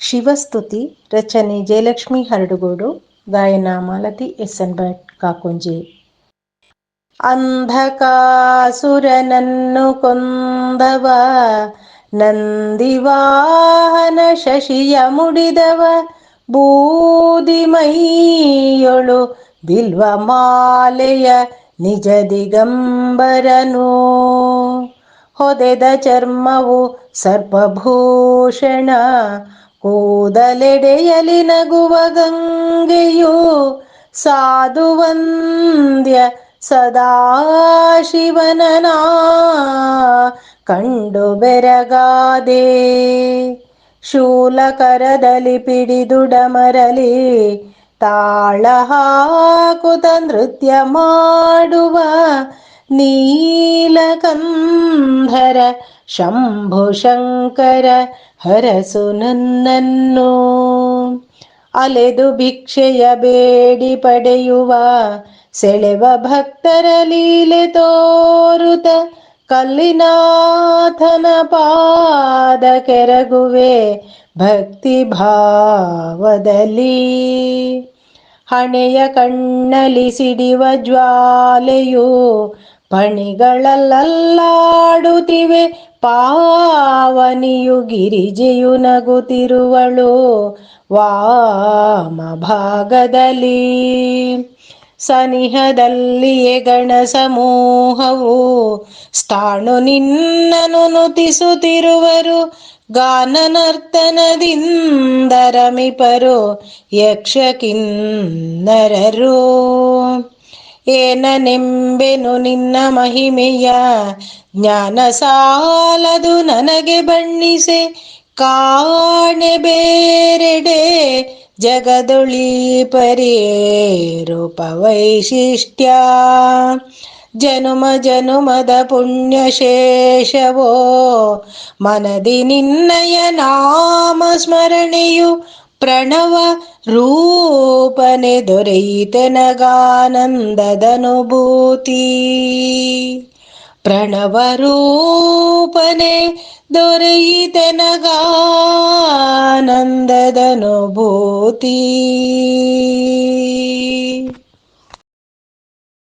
ಶಿವಸ್ತುತಿ ರಚನೆ ಜಯಲಕ್ಷ್ಮಿ ಹರಡುಗೋಡು ಗಾಯನ Malathi S N Bhat ಕಾಕೊಂಜಿ ಅಂಧಕಾಸುರನನ್ನು ಕೊಂದವ ನಂದಿವಾಹನ ಶಶಿಯ ಮುಡಿದವ ಬೂದಿಮೈಯೊಳು ಬಿಲ್ವ ಮಾಲೆಯ ನಿಜ ದಿಗಂಬರನು ಹೊದೆದ ಚರ್ಮವು ಸರ್ಪಭೂಷಣ ಕೂದಲೆಡೆಯಲಿ ನಗುವ ಗಂಗೆಯು ಸಾಧುವಂದ್ಯ ಸದಾಶಿವನನ. ಕಂಡು ಬೆರಗಾದೆ ಶೂಲಕರದಲ್ಲಿ ಪಿಡಿದುಡಮರಲಿ ತಾಳ ಹಾಕುತ ನೃತ್ಯ ಮಾಡುವ ನೀಲಕಂಧರ ಶಂಭು ಶಂಕರ ಹರಸು ನನ್ನನ್ನು ಅಲೆದು ಭಿಕ್ಷೆಯ ಬೇಡಿ ಪಡೆಯುವ ಸೆಳೆವ ಭಕ್ತರ ಲೀಲೆ ತೋರುತ ಕಲ್ಲಿನಾಥನ ಪಾದ ಕೆರಗುವೆ ಭಕ್ತಿ ಭಾವದಲ್ಲಿ. ಹಣೆಯ ಕಣ್ಣಲಿ ಸಿಡಿವ ಜ್ವಾಲೆಯು ಪಣಿಗಳಲ್ಲಾಡುತ್ತಿವೆ ಪಾವನಿಯು ಗಿರಿಜೆಯು ನಗುತ್ತಿರುವಳು. ವಾಮ ಭಾಗದಲ್ಲಿ ಸನಿಹದಲ್ಲಿಯೇ ಗಣ ಸಮೂಹವು ಸ್ಥಾಣು ನಿನ್ನನು ನುತಿಸುತ್ತಿರುವರು. ಗಾನ ನರ್ತನದಿಂದ ರಮಿಪರು. ಯಕ್ಷ ಕಿನ್ನರರು ಏನನೆಂಬೆನು ನಿನ್ನ ಮಹಿಮೆಯ? ಜ್ಞಾನ ಸಾಲದು ನನಗೆ ಬಣ್ಣಿಸೆ. ಕಾಣೆ ಬೇರೆಡೆ ಜಗದೊಳಿ ಪರಿ ರೂಪ ವೈಶಿಷ್ಟ್ಯ ಜನುಮ ಜನುಮದ ಪುಣ್ಯಶೇಷವೋ? ಮನದಿ ನಿನ್ನಯ ನಾಮ ಸ್ಮರಣೆಯು ಪ್ರಣವ ರೂಪನೆ ದೊರೆಯಿತೆನಗಾನಂದದನುಭೂತಿ ಪ್ರಣವರೂಪನೆ ದೊರೆಯಿತೆನಗಾನಂದದನುಭೂತಿ